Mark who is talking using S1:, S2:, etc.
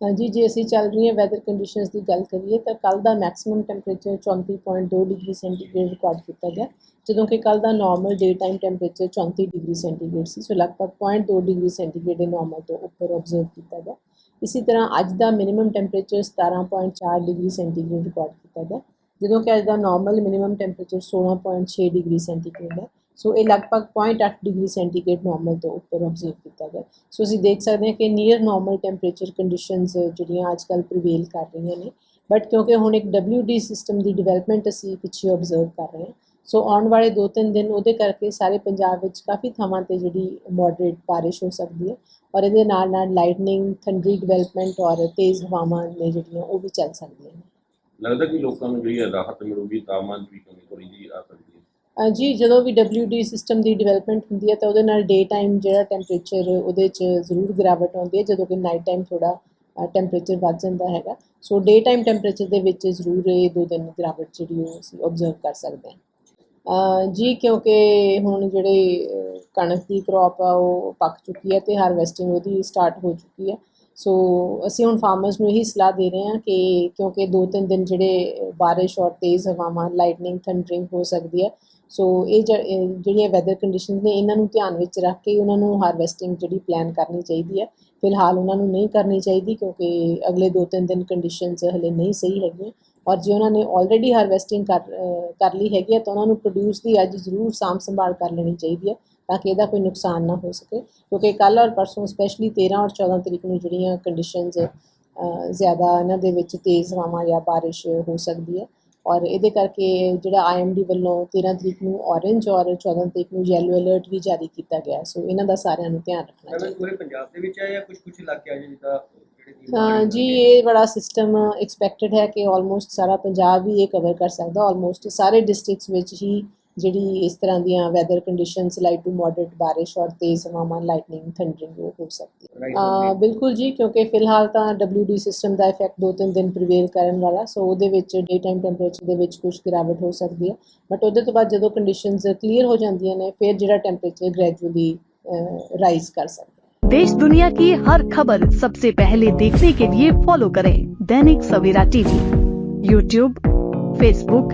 S1: ਹਾਂਜੀ, ਜੇ ਅਸੀਂ ਚੱਲ ਰਹੀਆਂ ਵੈਦਰ ਕੰਡੀਸ਼ਨਸ ਦੀ ਗੱਲ ਕਰੀਏ ਤਾਂ ਕੱਲ ਦਾ maximum temperature 34.2 degree centigrade record ਕੀਤਾ ਗਿਆ, ਜਦੋਂ ਕਿ ਕੱਲ ਦਾ normal day time temperature 34 degree centigrade ਸੀ, ਸੋ ਲਗਭਗ 0.2 ਡਿਗਰੀ ਸੈਂਟੀਗ੍ਰੇਡ ਦੇ ਨਾਰਮਲ ਤੋਂ ਉੱਪਰ ਆਬਜ਼ਰਵ ਕੀਤਾ ਗਿਆ। ਇਸੇ ਤਰ੍ਹਾਂ ਅੱਜ ਦਾ minimum temperature 17.4 degree centigrade record ਕੀਤਾ ਗਿਆ, ਜਦੋਂ ਕਿ ਅੱਜ ਦਾ normal minimum temperature 16.6 degree centigrade ਹੈ। ਸੋ ਇਹ ਲਗਭਗ 0.8 ਡਿਗਰੀ ਸੈਂਟੀਗ੍ਰੇਡ ਨਾਰਮਲ ਤੋਂ ਉੱਪਰ ਆਬਜ਼ਰਵ ਕੀਤਾ ਗਿਆ। ਸੋ ਅਸੀਂ ਦੇਖ ਸਕਦੇ ਹਾਂ ਕਿ ਨੀਅਰ ਨਾਰਮਲ ਟੈਂਪਰੇਚਰ ਕੰਡੀਸ਼ਨਸ ਜਿਹੜੀਆਂ ਅੱਜ ਕੱਲ੍ਹ ਪ੍ਰੀਵੇਲ ਕਰ ਰਹੀਆਂ ਨੇ। ਬਟ ਕਿਉਂਕਿ ਹੁਣ ਇੱਕ WD ਸਿਸਟਮ ਦੀ ਡਿਵੈਲਪਮੈਂਟ ਅਸੀਂ ਪਿੱਛੇ ਆਬਜ਼ਰਵ ਕਰ ਰਹੇ ਹਾਂ। ਸੋ ਆਉਣ ਵਾਲੇ 2-3 ਦਿਨ ਉਹਦੇ ਕਰਕੇ ਸਾਰੇ ਪੰਜਾਬ ਵਿੱਚ ਕਾਫੀ ਥਾਵਾਂ ਤੇ ਜਿਹੜੀ ਮੋਡਰੇਟ ਬਾਰਿਸ਼ ਹੋ ਸਕਦੀ ਹੈ। ਔਰ ਇਹਦੇ ਨਾਲ ਨਾਲ ਲਾਈਟਨਿੰਗ ਥੰਡਰੀ ਡਿਵੈਲਪਮੈਂਟ ਔਰ ਤੇਜ਼ ਹਵਾਵਾਂ ਨੇ ਜਿਹੜੀਆਂ ਉਹ ਵੀ ਚੱਲ ਸਕਦੀਆਂ ਨੇ।
S2: ਲੱਗਦਾ ਕਿ ਲੋਕਾਂ ਨੂੰ ਜਿਹੜੀ ਰਾਹਤ ਮਿਲੂਗੀ ਤਾਪਮਾਨ 'ਚ ਵੀ ਕਮੀ ਥੋੜੀ ਜਿਹੀ ਆ ਸਕਦੀ ਹੈ।
S1: ਜੀ ਜਦੋਂ ਵੀ WD ਸਿਸਟਮ ਦੀ ਡਿਵੈਲਪਮੈਂਟ ਹੁੰਦੀ ਹੈ ਤਾਂ ਉਹਦੇ ਨਾਲ ਡੇ ਟਾਈਮ ਜਿਹੜਾ ਟੈਂਪਰੇਚਰ ਉਹਦੇ 'ਚ ਜ਼ਰੂਰ ਗਿਰਾਵਟ ਆਉਂਦੀ ਹੈ, ਜਦੋਂ ਕਿ ਨਾਈਟ ਟਾਈਮ ਥੋੜਾ ਟੈਂਪਰੇਚਰ ਵੱਧ ਜਾਂਦਾ ਹੈਗਾ। ਸੋ ਡੇ ਟਾਈਮ ਟੈਂਪਰੇਚਰ ਦੇ ਵਿੱਚ ਜ਼ਰੂਰ ਇਹ ਦੋ ਦਿਨ ਗਿਰਾਵਟ ਜਿਹੜੀ ਉਹ ਅਸੀਂ ਆਬਜ਼ਰਵ ਕਰ ਸਕਦੇ ਹਾਂ। ਜੀ, ਕਿਉਂਕਿ ਹੁਣ ਜਿਹੜੇ ਕਣਕ ਦੀ ਕ੍ਰੌਪ ਆ, ਉਹ ਪੱਕ ਚੁੱਕੀ ਹੈ ਤੇ ਹਾਰਵੈਸਟਿੰਗ ਉਹਦੀ ਸਟਾਰਟ ਹੋ ਚੁੱਕੀ ਹੈ। ਸੋ ਅਸੀਂ ਹੁਣ ਫਾਰਮਰਸ ਨੂੰ ਇਹੀ ਸਲਾਹ ਦੇ ਰਹੇ ਹਾਂ ਕਿ ਕਿਉਂਕਿ ਦੋ ਤਿੰਨ ਦਿਨ ਜਿਹੜੇ ਬਾਰਿਸ਼ ਔਰ ਤੇਜ਼ ਹਵਾਵਾਂ ਲਾਈਟਨਿੰਗ ਥੰਡਰਿੰਗ ਹੋ ਸਕਦੀ ਹੈ। ਸੋ ਇਹ ਜਿਹੜੀਆਂ ਵੈਦਰ ਕੰਡੀਸ਼ਨਸ ਨੇ, ਇਹਨਾਂ ਨੂੰ ਧਿਆਨ ਵਿੱਚ ਰੱਖ ਕੇ ਉਹਨਾਂ ਨੂੰ ਹਾਰਵੈਸਟਿੰਗ ਜਿਹੜੀ ਪਲਾਨ ਕਰਨੀ ਚਾਹੀਦੀ ਹੈ। ਫਿਲਹਾਲ ਉਹਨਾਂ ਨੂੰ ਨਹੀਂ ਕਰਨੀ ਚਾਹੀਦੀ ਕਿਉਂਕਿ ਅਗਲੇ ਦੋ ਤਿੰਨ ਦਿਨ ਕੰਡੀਸ਼ਨਸ ਹਲੇ ਨਹੀਂ ਸਹੀ ਹੈਗੀਆਂ। ਔਰ ਜੇ ਉਹਨਾਂ ਨੇ ਆਲਰੇਡੀ ਹਾਰਵੈਸਟਿੰਗ ਕਰ ਕਰ ਲਈ ਹੈਗੀ ਹੈ, ਤਾਂ ਉਹਨਾਂ ਨੂੰ ਪ੍ਰੋਡਿਊਸ ਦੀ ਅੱਜ ਜ਼ਰੂਰ ਸਾਂਭ ਸੰਭਾਲ ਕਰ ਲੈਣੀ ਚਾਹੀਦੀ ਹੈ। ਤਾਂ ਕਿ ਇਹਦਾ ਕੋਈ ਨੁਕਸਾਨ ਨਾ ਹੋ ਸਕੇ। ਕਿਉਂਕਿ ਕੱਲ ਔਰ ਪਰਸੋਂ ਸਪੈਸ਼ਲੀ 13 ਔਰ 14 ਤਰੀਕ ਨੂੰ ਜਿਹੜੀਆਂ ਕੰਡੀਸ਼ਨਸ ਜ਼ਿਆਦਾ ਇਹਨਾਂ ਦੇ ਵਿੱਚ ਤੇਜ਼ ਹਵਾਵਾਂ ਜਾਂ ਬਾਰਿਸ਼ ਹੋ ਸਕਦੀ ਹੈ। ਔਰ ਇਹਦੇ ਕਰਕੇ ਜਿਹੜਾ ਆਈਐਮਡੀ ਵੱਲੋਂ 13 ਤਰੀਕ ਨੂੰ ਔਰੇਂਜ ਔਰ 14 ਤਰੀਕ ਨੂੰ ਯੈਲੋ ਅਲਰਟ ਵੀ ਜਾਰੀ ਕੀਤਾ ਗਿਆ ਸੋ ਇਹਨਾਂ ਦਾ ਸਾਰਿਆਂ ਨੂੰ ਧਿਆਨ ਰੱਖਣਾ ਚਾਹੀਦਾ।
S3: ਪੂਰੇ ਪੰਜਾਬ ਦੇ ਵਿੱਚ ਹੈ ਜਾਂ ਕੁਝ ਕੁਝ ਇਲਾਕੇ ਆ ਜਿੱਦਾਂ
S1: ਹਾਂ ਜੀ ਇਹ ਬੜਾ ਸਿਸਟਮ ਐਕਸਪੈਕਟਡ ਹੈ ਕਿ ਆਲਮੋਸਟ ਸਾਰਾ ਪੰਜਾਬ ਹੀ ਇਹ ਕਵਰ ਕਰ ਸਕਦਾ। ਆਲਮੋਸਟ ਸਾਰੇ ਡਿਸਟ੍ਰਿਕਟਸ ਵਿੱਚ ਹੀ ਜਿਹੜੀ ਇਸ ਤਰ੍ਹਾਂ ਦੀਆਂ weather conditions light to moderate ਬਾਰਿਸ਼ ਔਰ ਤੇਜ਼ ਹਵਾਵਾਂ ਲਾਈਟਨਿੰਗ ਥੰਡਰਿੰਗ ਉਹ ਹੋ ਸਕਦੀ ਹੈ
S3: Right,
S1: ਅਹ ਬਿਲਕੁਲ ਜੀ ਕਿਉਂਕਿ ਫਿਲਹਾਲ ਤਾਂ WD ਸਿਸਟਮ ਦਾ ਇਫੈਕਟ ਦੋ ਤਿੰਨ ਦਿਨ ਪ੍ਰੀਵੇਲ ਕਰਨ ਵਾਲਾ ਸੋ ਉਹਦੇ ਵਿੱਚ ਡੇ ਟਾਈਮ ਟੈਂਪਰੇਚਰ ਦੇ ਵਿੱਚ ਕੁਝ ਗਿਰਾਵਟ ਹੋ ਸਕਦੀ ਹੈ ਬਟ ਉਹਦੇ ਤੋਂ ਬਾਅਦ ਜਦੋਂ ਕੰਡੀਸ਼ਨਸ ਕਲੀਅਰ ਹੋ ਜਾਂਦੀਆਂ ਨੇ ਫਿਰ ਜਿਹੜਾ ਟੈਂਪਰੇਚਰ ਗ੍ਰੈਜੂਅਲੀ ਰਾਈਜ਼ ਕਰ ਸਕਦਾ ਹੈ
S4: देश दुनिया की हर खबर सबसे पहले देखने के लिए फॉलो करें Dainik Savera TV YouTube Facebook